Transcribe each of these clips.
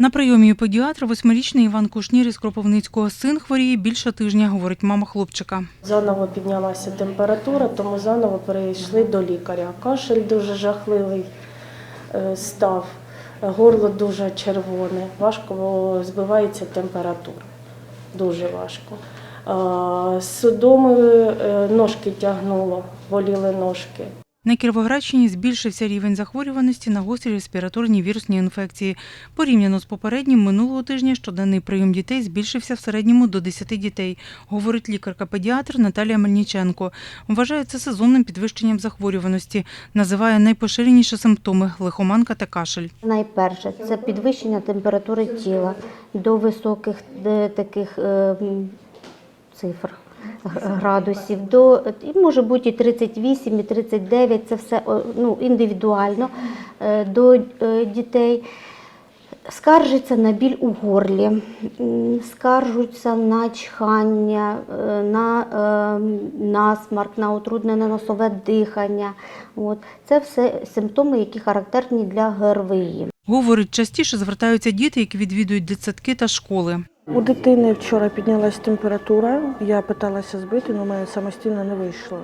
На прийомі у педіатра восьмирічний Іван Кушнір із Кропивницького син хворіє більше тижня, говорить мама хлопчика. Заново піднялася температура, тому заново перейшли до лікаря. Кашель дуже жахливий е, став, горло дуже червоне, важко збивається температура. Дуже важко. Судоми е, ножки тягнуло, боліли ножки. На Кіровоградщині збільшився рівень захворюваності на гострі респіраторні вірусні інфекції. Порівняно з попереднім минулого тижня щоденний прийом дітей збільшився в середньому до 10 дітей, говорить лікарка-педіатр Наталія Мельниченко. Вважає це сезонним підвищенням захворюваності. Називає найпоширеніші симптоми лихоманка та кашель. Найперше це підвищення температури тіла до високих е, таких е, цифр градусів. До може бути і 38, і 39, це все ну, індивідуально е, до е, дітей. Скаржиться на біль у горлі, скаржуться на чхання, е, на е, насмарк, на утруднене носове дихання. От. Це все симптоми, які характерні для ГРВІ. Говорить, частіше звертаються діти, які відвідують дитсадки та школи. У дитини вчора піднялась температура. Я питалася збити, але в мене самостійно не вийшло.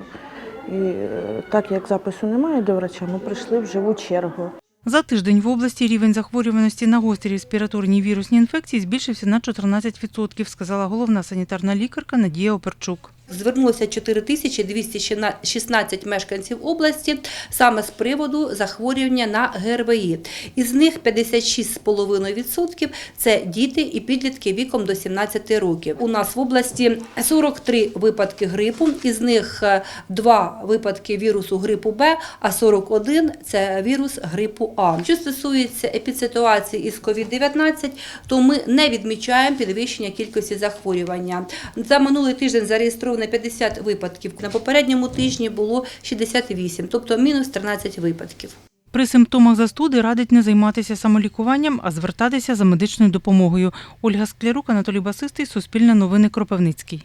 І е, так як запису немає до врача, ми прийшли в живу чергу. За тиждень в області рівень захворюваності на гострі респіраторні вірусні інфекції збільшився на 14%, сказала головна санітарна лікарка Надія Оперчук. Звернулося 4216 мешканців області саме з приводу захворювання на ГРВІ. Із них 56,5% – це діти і підлітки віком до 17 років. У нас в області 43 випадки грипу, із них 2 випадки вірусу грипу Б, а 41 – це вірус грипу А. Що стосується епідситуації із COVID-19, то ми не відмічаємо підвищення кількості захворювання. За минулий тиждень зареєстровано 50 випадків. На попередньому тижні було 68, тобто мінус 13 випадків. При симптомах застуди радить не займатися самолікуванням, а звертатися за медичною допомогою. Ольга Склярук, Анатолій Басистий, Суспільне новини Кропивницький.